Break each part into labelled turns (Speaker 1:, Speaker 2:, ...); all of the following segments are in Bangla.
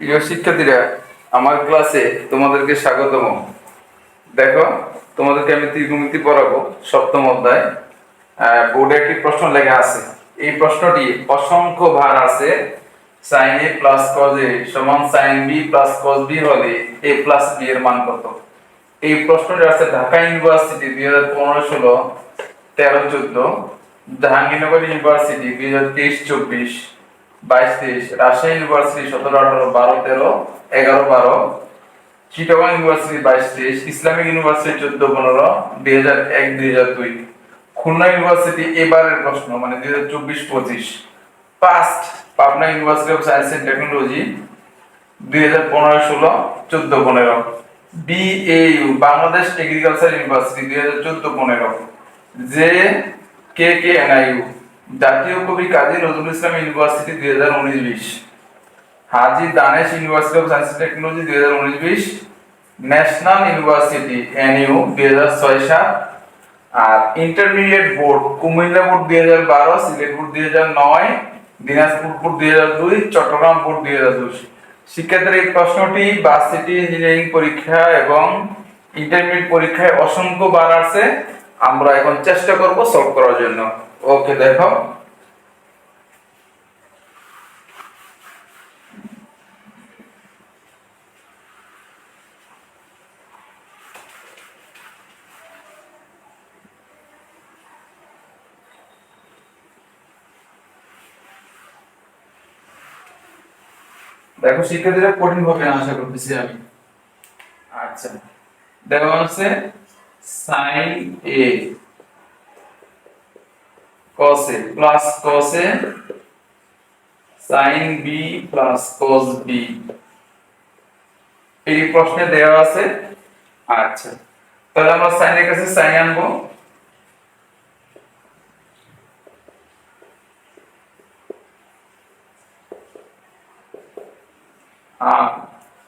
Speaker 1: প্রিয় শিক্ষার্থীরা, আমার ক্লাসে তোমাদেরকে স্বাগতম। দেখো, তোমাদেরকে আমি ত্রিকোণমিতি পড়াবো সপ্তম অধ্যায়। বোর্ডে একটি প্রশ্ন লেখা আছে। এই প্রশ্নটি অসংখ্য ভার আছে। Sine A plus cos A সমান sine B plus cos B হলে এ প্লাস বি এর মান কত? এই প্রশ্নটি আছে ঢাকা ইউনিভার্সিটি দুই হাজার পনেরো ষোলো, তেরো, চোদ্দ। জাহাঙ্গীরনগর ইউনিভার্সিটি দুই হাজার তেইশ, চব্বিশ। বাইশ তেইশ রাজশাহী ইউনিভার্সিটি সতেরো, আঠারো, বারো, তেরো, এগারো, বারো, চিটাগং ইউনিভার্সিটি বাইশ তেইশ ইসলামিক ইউনিভার্সিটি চোদ্দ, পনেরো, দুই হাজার এক, দুই হাজার দুই, খুলনা ইউনিভার্সিটি এবারের প্রশ্ন মানে দুই হাজার চব্বিশ, পঁচিশ past Pabna University of Science and Technology দুই হাজার পনেরো, ষোলো, চোদ্দ, পনেরো বিএইউ বাংলাদেশ এগ্রিকালচার ইউনিভার্সিটি দুই হাজার চোদ্দ, পনেরো যে কে কে এনআইউ জাতীয় কবি কাজী নজরুল ইসলাম ইউনিভার্সিটি দুই হাজার উনিশ বিশ Haji Danesh University of Science Technology দুই হাজার উনিশ বিশ ন্যাশনাল ইউনিভার্সিটি এনইউ দুই হাজার ছয় সাত আর ইন্টারমিডিয়েট বোর্ড কুমিল্লা বোর্ড দুই হাজার বারো সিলেট বোর্ড দুই হাজার নয় দিনাজপুর বোর্ড দুই হাজার দুই চট্টগ্রাম বোর্ড দুই হাজার দুই। শিক্ষার্থীর এই প্রশ্নটি ভার্সিটি ইঞ্জিনিয়ারিং পরীক্ষা এবং ইন্টারমিডিয়েট পরীক্ষায় অসংখ্য বার আছে আমরা এখন চেষ্টা করব সলভ করার জন্য। ওকে, দেখো। দেখো, শিক্ষার্থীরা কঠিন হবে না আশা করতেছি আমি। আচ্ছা। দেওয়া আছে sine A. Cos a plus cos a sin b plus cos b এই প্রশ্নে দেওয়া আছে? আচ্ছা। তাহলে আমরা sin এর কাছে sin আনব। আর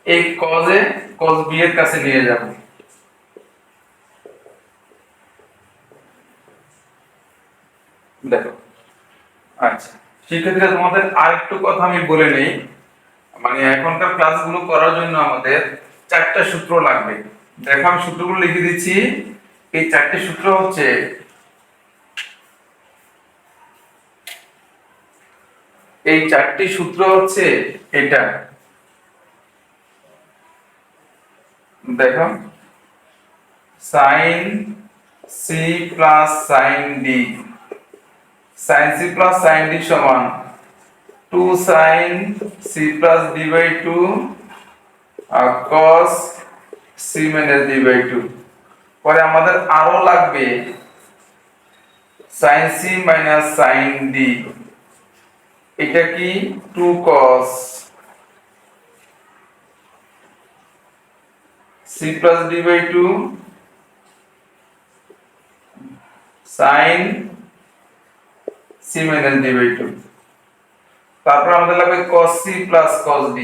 Speaker 1: এই cos এ cos b এর কাছে নিয়ে যাব। দেখো। আচ্ছা শিক্ষার্থীরা তোমাদের আরেকটু কথা আমি বলে নেই। মানে এখনকার ক্লাসগুলো করার জন্য আমাদের চারটা সূত্র লাগবে। দেখো, আমি সূত্রগুলো লিখে দিচ্ছি। এই চারটি সূত্র হচ্ছে এই চারটি সূত্র হচ্ছে এটা। দেখো sine C plus sine D sin c plus sin d সমান 2 sin c plus d by 2 R cos c minus d by 2 পরে আমাদের আরও লাগবে sin c minus sin d এটা কি 2 cos c plus d by 2 sin by 2 তারপর আমাদের লাগবে cos c plus cos d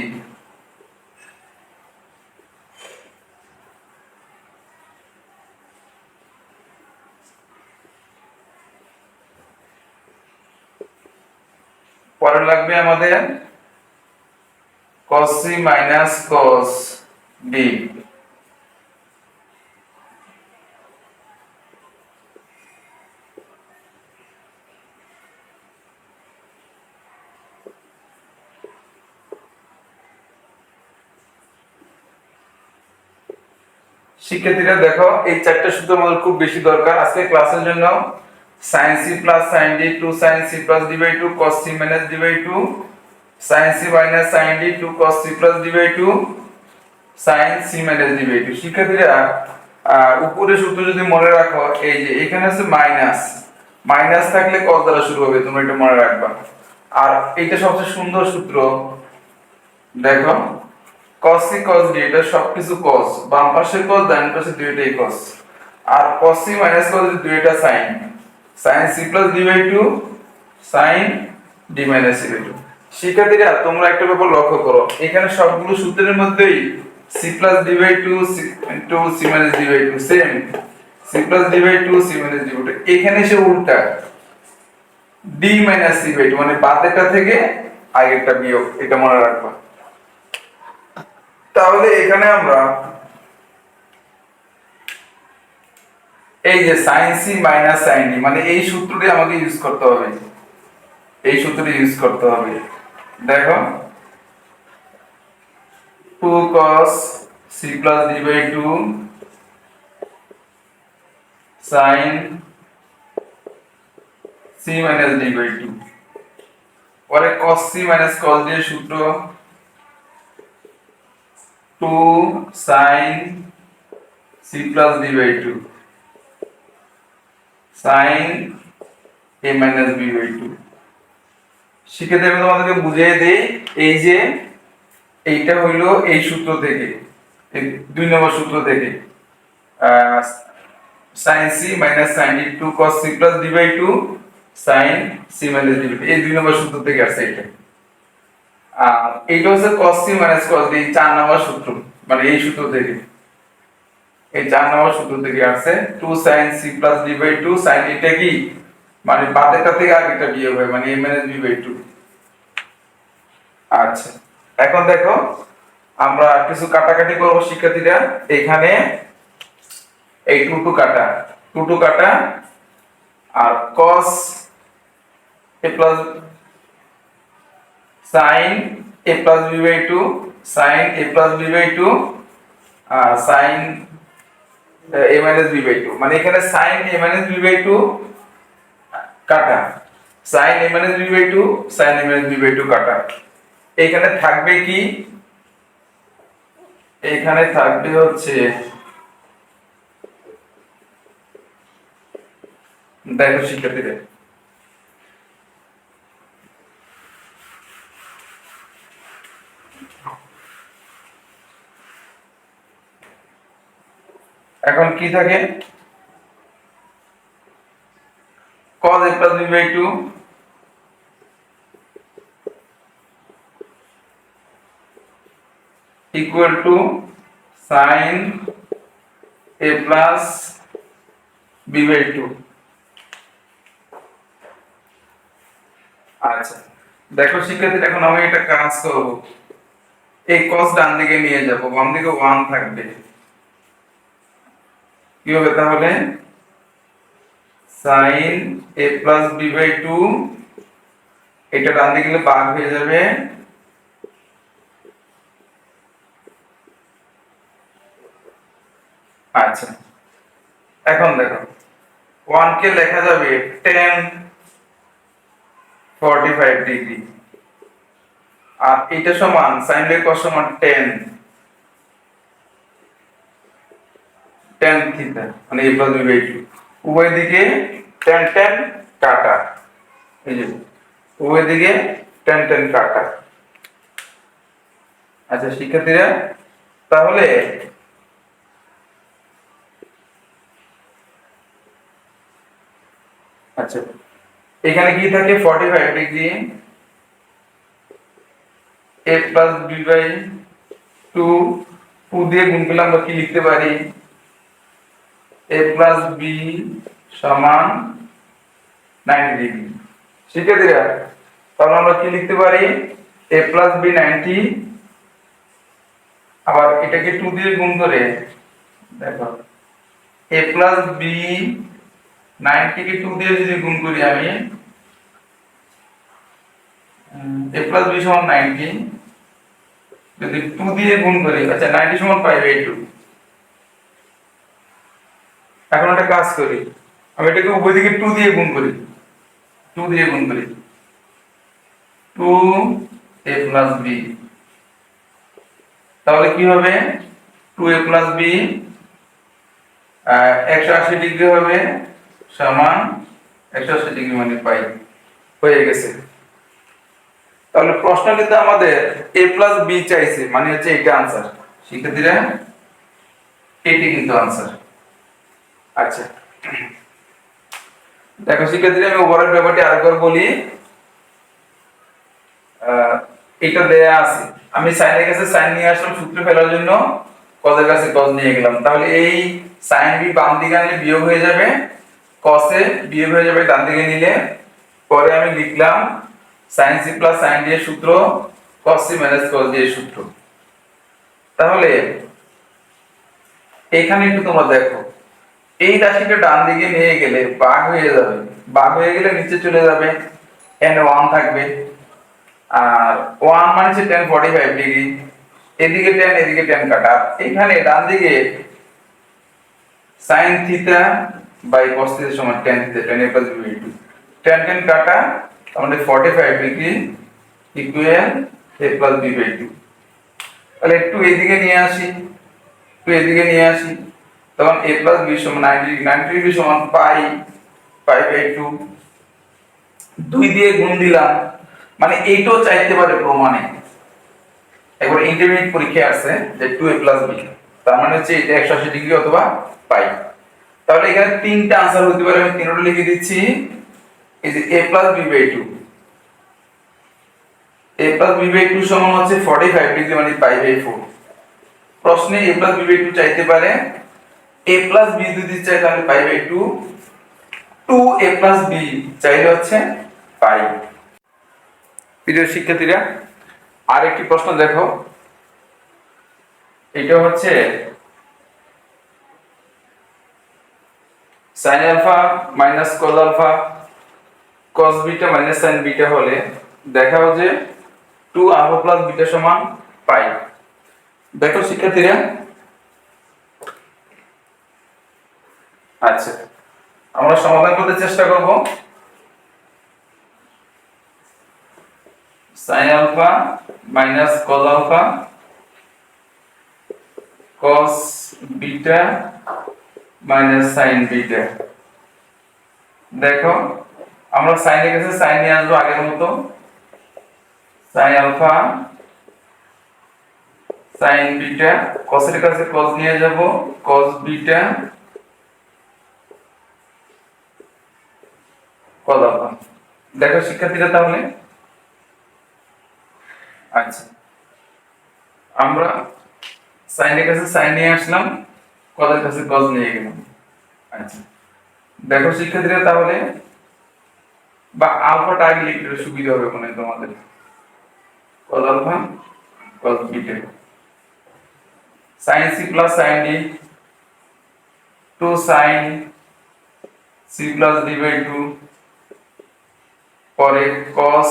Speaker 1: পরে লাগবে আমাদের cos c minus cos d শিক্ষার্থীরা দেখো এই চারটা সূত্র আমাদের খুব বেশি দরকার। আজকে ক্লাসের জন্য sin c sin d 2 sin c d by 2 cos c d by 2 sin c sin d 2 cos c d by 2 sin c d by 2 শিক্ষার্থীরা আহ, উপরের সূত্র যদি মনে রাখো এই যে এখানে আছে মাইনাস মাইনাস থাকলে cos দ্বারা শুরু হবে তোমরা এটা মনে রাখবা। আর এটা সবচেয়ে সুন্দর সূত্র দেখো। cos cos d, এটা সবকিছু cos বাম পাশে cos, ডান পাশে দুইটাই cos আর cos c cos d, দুইটা sin sin c d 2 sin d c 2 শিক্ষার্থীরা, তোমরা একটা ব্যাপার লক্ষ্য করো। এখানে সবগুলো সূত্রের মধ্যেই c d 2 c c d 2 same c d 2 c d 2 এখানে সে উল্টা। d c 2 মানে বাদেরটা থেকে আগেরটা বিয়োগ, এটা মনে রাখবা। তাহলে এখানে আমরা এই যে sine C minus sine D মানে এই সূত্রটি আমাকে ইউজ করতে হবে। এই সূত্রটি ইউজ করতে হবে। দেখো two cos C plus D by two sine C minus D by two পরে cos c মাইনাস d এর সূত্র 2 sin c plus d by 2 sin a minus b by 2 শিখেতে আমি তোমাদেরকে, বুঝিয়ে দেই, এই যে এইটা হইল এই সূত্র থেকে দুই নম্বর সূত্র থেকে। sin c minus sin 2 cos c plus d by 2 sin c minus d by 2 এই দুই নম্বর সূত্র থেকে আসছে এটা এইটা হচ্ছে cos c মাইনাস cos চার নম্বর সূত্র মানে এই সূত্র থেকে। এই চার নম্বর সূত্র থেকে আসছে 2 sin c plus d by 2 sin এটা কি? মানে বাদেরটা থেকে আগেটা বিয়োগ হয় মানে a মাইনাস b বাই 2 আচ্ছা এখন দেখো, আমরা কিছু কাটাকাটি করব শিক্ষার্থীরা। এখানে এই টু টু কাটা টু টু কাটা, আর cos a plus sin a plus b by 2 sin a plus b by 2 R sin a minus b by 2 মানে এখানে sin a minus b by 2 কাটা sin a minus b by 2 sin a minus b by 2 কাটা এখানে থাকবে কি এখানে থাকবে হচ্ছে দেখো শিক্ষার্থীদের এখন কি থাকে? Cos a plus b by 2 equal to sin a plus b by 2 আচ্ছা দেখো শিক্ষার্থী এখন আমি একটা কাজ করব। এই cos ডান দিকে নিয়ে যাব, বাম দিকে 1 থাকবে। কি হবে তাহলে? sin a plus b by 2 এটা ডান দিকে গেলে ভাগ হয়ে যাবে। আচ্ছা এখন দেখো 1 কে লেখা যাবে 10 45 ডিগ্রি আর এটা সমান a cos সমান 10 10 থিটা মানে a plus b by 2 উভয় দিকে টেন টেন কাটা। এই যে, উভয় দিকে টেন টেন কাটা। আচ্ছা শিক্ষার্থীরা, তাহলে আচ্ছা এখানে কি থাকে? 45 degree a plus b by 2 2 দিয়ে গুণ করলে আমরা কি লিখতে পারি? A প্লাস b সমান 90 ডিগ্রি শিক্ষার্থীরা তাহলে আমরা কি লিখতে পারি? A প্লাস b 90 আবার এটাকে 2 দিয়ে গুণ করে, দেখো। A প্লাস b 90 কে 2 দিয়ে যদি গুণ করি আমি a প্লাস b সমান 90 যদি 2 দিয়ে গুণ করি আচ্ছা 90 সমান পাই 2 এখন একটা কাজ করি। আমি এটাকে উপর দিকে টু দিয়ে গুণ করি। টু দিয়ে গুণ করি। টু এ প্লাস বি তাহলে কি হবে? টু এ প্লাস বি একশো আশি ডিগ্রি হবে সমান একশো আশি ডিগ্রি মানে পাই। হয়ে গেছে। তাহলে প্রশ্ন কিন্তু আমাদের এ প্লাস বি চাইছে মানে হচ্ছে এটা আনসার শিক্ষার্থীরা, এটি কিন্তু আনসার আচ্ছা। দেখো আমি ওভারঅল ব্যাপারটি বলি। এটা দেয়া আছে। আমি সাইনের কাছে সাইন নিয়ে আসলাম, সূত্র ফেলার জন্য। কজের কাছে কজ নিয়ে গেলাম। তাহলে এই সাইন বি বাম দিকে আনলে বিয়োগ হয়ে যাবে। কসে বিয়োগ হয়ে যাবে ডান দিকে নিলে। পরে আমি লিখলাম, sine c plus sine d এর সূত্র cos c minus cos d এর সূত্র। তাহলে, এখানে একটু তোমরা দেখো। এই রাশিটা ডান দিকে নিয়ে গেলে বাঘ হয়ে যাবে। বাঘ হয়ে গেলে নিচে চলে যাবে। এন ওয়ান থাকবে। আর ওয়ান মানে হচ্ছে টেন ফর্টি ফাইভ ডিগ্রি এদিকে টেন এদিকে টেন কাটা। এখানে ডান দিকে সাইন থিটা বাই কস সমান tan theta tan a plus b two tan tan কাটা আমাদের forty five degree equal a plus b by two তাহলে একটু এদিকে নিয়ে আসি, একটু এদিকে নিয়ে আসি। তখন এ প্লাস বি সমান নাইনটি নাইনটি ডিগ্রি সমান পাই পাই বাই টু দুই দিয়ে গুণ দিলাম মানে এইটাও চাইতে পারে প্রমাণে। একবার ইন্টারমিডিয়েট পরীক্ষায় আসছে যে টু এ প্লাস বি তার মানে হচ্ছে এটা একশো আশি ডিগ্রি অথবা পাই। তাহলে এখানে তিনটা আনসার হতে পারে, আমি তিনটা লিখে দিচ্ছি। এই যে a plus b by two a plus b by two সমান হচ্ছে ফর্টি ফাইভ ডিগ্রি মানে পাই বাই ফোর প্রশ্নে a plus b by two চাইতে পারে এ প্লাস বি যদি চাই, তাহলে pi by two two a plus b চাইলে হচ্ছে পাই প্রিয় শিক্ষার্থীরা আর একটি প্রশ্ন দেখো। এটা হচ্ছে sin alpha minus cos alpha cos beta minus sin beta হলে দেখাও যে 2 আলফা প্লাস বিটা সমান পাই দেখো শিক্ষার্থীরা আচ্ছা। আমরা সমাধান করতে চেষ্টা করব। sin alpha minus cos alpha cos beta minus sin beta দেখো, আমরা এর কাছে sin নিয়ে আসব আগের মতো। sin আলফা sin বিটা এর কাছে cos নিয়ে যাব। cos বিটা cos দেখো শিক্ষার্থীরা তাহলে। আচ্ছা। আমরা সাইনের কাছে সাইন নিয়ে আসলাম, কদের কাছে কজ নিয়ে গেলাম। আচ্ছা। দেখো শিক্ষার্থীরা তাহলে, বা আলফাটা আগে লিখলে সুবিধা হবে মনে তোমাদের। Cos alpha, cos beta. Sine c plus sine d, two sine c plus d by two পরে cos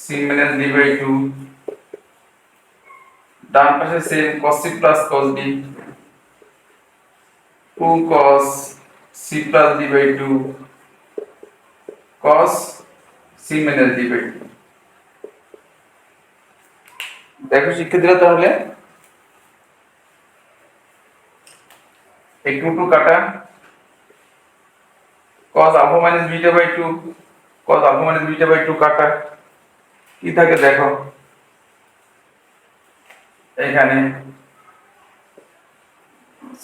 Speaker 1: c minus d by two ডান পাশে same cos c cos d 2 cos c d by 2 cos minus d by 2 দেখো শিক্ষার্থীরা তাহলে, এই টু টু কাটা, cos alpha minus beta by 2 alpha minus beta by 2 কাটা। কি থাকে দেখো। এখানে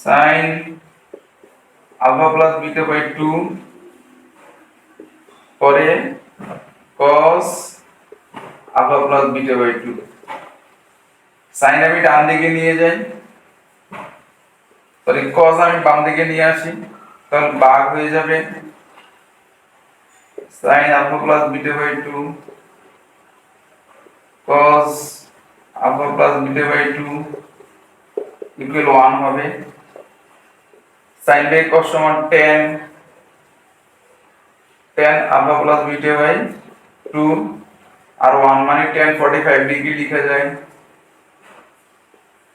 Speaker 1: sin alpha plus beta by two পরে cos alpha plus beta by two. Sine আমি ডান দিকে নিয়ে যাই। সরি cos আমি বাম দিকে নিয়ে আসি। তাহলে ভাগ হয়ে যাবে। Sin alpha plus beta by two cos alpha plus beta by two equal one হবে। সাইন বাই কস সমান tan. Tan alpha plus beta by two. R one মানে টেন ফর্টি ফাইভ ডিগ্রি লিখা যায়।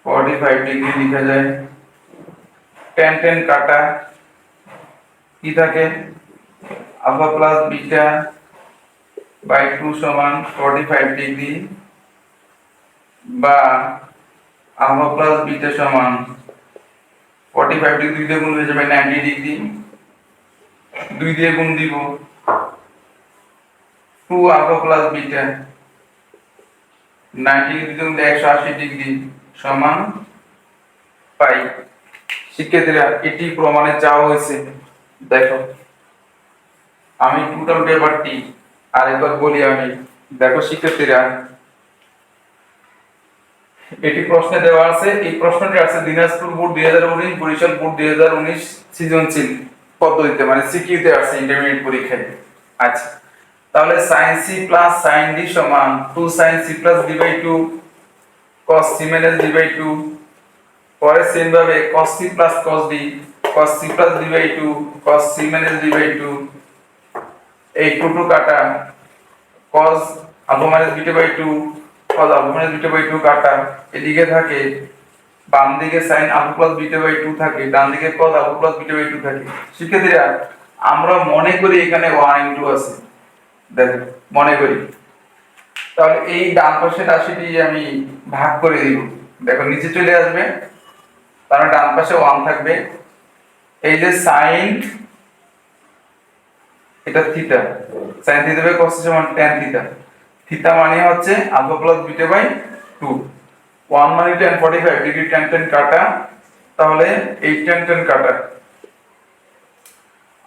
Speaker 1: ফর্টি ফাইভ ডিগ্রি লিখা যায়। টেন টেন কাটা। কি থাকে? Alpha plus beta by two সমান ফর্টি ফাইভ ডিগ্রি বা আলফা প্লাস বিটা সমান 45 ডিগ্রি দিয়ে গুণ হয়ে যাবে 90 ডিগ্রি দুই দিয়ে গুণ দিব 2 আলফা প্লাস বিটা 90 ডিগ্রি গুণ দিলে 180 ডিগ্রি সমান পাই। শিক্ষার্থীরা, এটি প্রমাণে চাওয়া হয়েছে। দেখো। আমি টোটাল পেপারটি আরেকবার বলি আমি। দেখো শিক্ষার্থীরা এটি প্রশ্নে দেওয়া আছে, এই প্রশ্নটি আছে দিনাজপুর বোর্ড দুই হাজার উনিশ, বরিশাল বোর্ড দুই হাজার উনিশ সৃজনশীল পদ্ধতিতে মানে সিকিউতে আছে ইন্টারমিডিয়েট পরীক্ষায়। আচ্ছা তাহলে sine c plus sine d সমান two sine c plus d by two cos c minus d by two পরে সেম ভাবে cos c plus cos d, cos c plus d by 2 cos c minus d by 2 এই 2 2 কাটা cos alpha minus beta by 2 cos alpha minus beta by 2 কাটা, এদিকে থাকে, বাম দিকে sin alpha plus beta by 2 থাকে, ডান দিকে cos alpha plus beta by 2 থাকে। শিক্ষার্থীরা, আমরা মনে করি এখানে 1 ইনটু আছে। দেখো, মনে করি। তাহলে এই ডান পাশের রাশিটি আমি ভাগ করে দিব। দেখো, নিচে চলে আসবে, তাহলে ডান পাশে 1 থাকবে। এই যে sin এটা theta sin theta by cos সমান tan থিটা থিটা মানে হচ্ছে আলফা প্লাস বিটা বাই 2 1 মানে tan 45 ডিগ্রি tan tan কাটা। তাহলে 8 tan tan কাটা।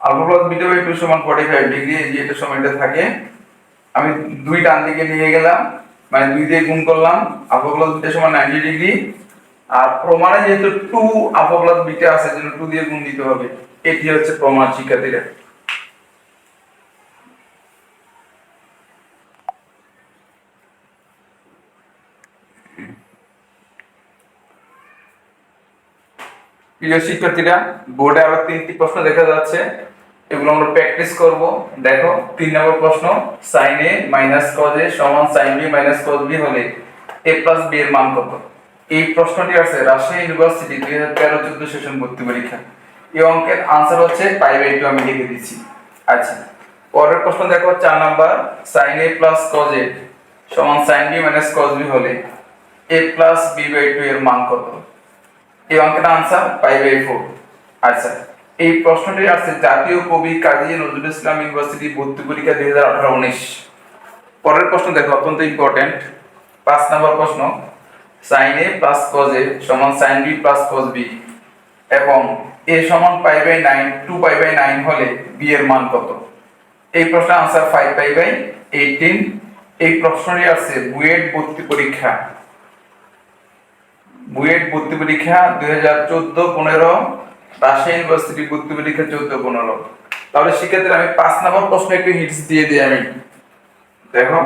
Speaker 1: আলফা প্লাস বিটা বাই 2 সমান 45 ডিগ্রি এই যে এটা সময় এটা থাকে। আমি দুই ডান দিকে নিয়ে গেলাম মানে দুই দিয়ে গুণ করলাম আলফা প্লাস বিটা সমান 90 ডিগ্রি আর প্রমাণে যেহেতু 2 আলফা প্লাস বিটা আছে জন্য 2 দিয়ে গুণ দিতে হবে। এটি হচ্ছে প্রমাণ শিক্ষার্থীরা। প্রিয় শিক্ষার্থীরা, বোর্ডে আরও তিনটি প্রশ্ন দেখা যাচ্ছে। এগুলো আমরা প্র্যাকটিস করব। দেখো, তিন নম্বর প্রশ্ন, sin a minus cos a সমান sin b minus cos b হলে a প্লাস b এর মান কত? এই প্রশ্নটি আছে রাজশাহী ইউনিভার্সিটি দুই হাজার তেরো চোদ্দ সেশন ভর্তি পরীক্ষা। এই অঙ্কের আনসার হচ্ছে পাই বাই টু আমি লিখে দিচ্ছি। আচ্ছা পরের প্রশ্ন দেখো, চার number, sin a plus cos a সমান sin b minus cos b হলে a plus b by two এর মান কত? এই অঙ্কের আনসার পাই বাই ফোর আচ্ছা এই প্রশ্নটি আসছে জাতীয় কবি কাজী নজরুল ইসলাম ইউনিভার্সিটি ভর্তি পরীক্ষা দুই হাজার আঠারো উনিশ। পরের প্রশ্ন দেখো, অত্যন্ত ইম্পর্টেন্ট পাঁচ নম্বর প্রশ্ন sine a plus cos a সমান sine b plus cos b এবং এ সমান pi by nine two pi by nine হলে বি এর মান কত? এই প্রশ্নের answer five pi by eighteen এই প্রশ্নটি আসছে বুয়েট ভর্তি পরীক্ষা বুয়েট ভর্তি পরীক্ষা দুই হাজার চোদ্দ পনেরো, রাজশাহী ইউনিভার্সিটি ভর্তি পরীক্ষা চোদ্দ পনেরো। তাহলে সেক্ষেত্রে আমি পাঁচ নম্বর প্রশ্ন একটু হিটস দিয়ে দিই আমি। দেখো।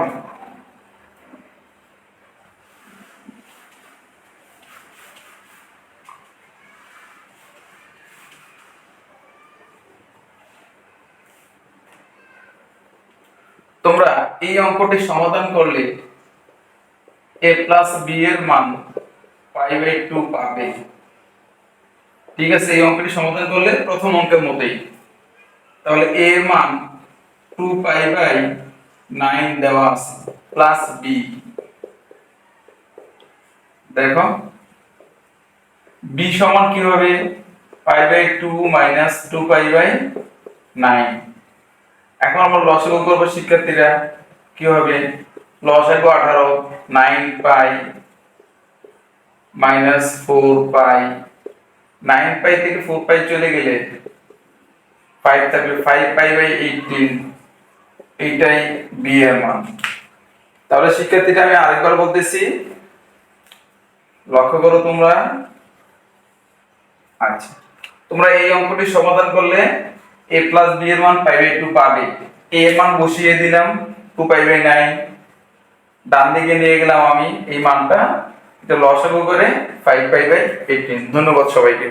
Speaker 1: তোমরা এই অঙ্কটি সমাধান করলে এ প্লাস বি এর মান টু পাবে। ঠিক আছে, এই অঙ্কটি সমাধান করলে প্রথম অঙ্কের তাহলে এ মান টু পাই বাই নাইন দেওয়া আছে প্লাস বি দেখো বি সমান কি হবে? Pi by two minus two pi by nine এখন আমরা লসাগু করব শিক্ষার্থীরা, কি হবে? লসাগু আঠারো nine pi minus four pi, nine pi থেকে ফোর পাই চলে গেলে ফাইভ থাকবে ফাইভ পাই বাই এইটিন এইটাই বি এর মান। তাহলে শিক্ষার্থীটা আমি আরেকবার বলতেছি, লক্ষ্য করো তোমরা। আচ্ছা তোমরা এই অঙ্কটি সমাধান করলে এ প্লাস বি এর মান পাই বাই টু পাবে। এ মান বসিয়ে দিলাম টু পাই বাই নাইন ডান দিকে নিয়ে গেলাম আমি, এই মানটা। লসাগু করে ফাইভ বাই বাই এইটিন ধন্যবাদ সবাইকে।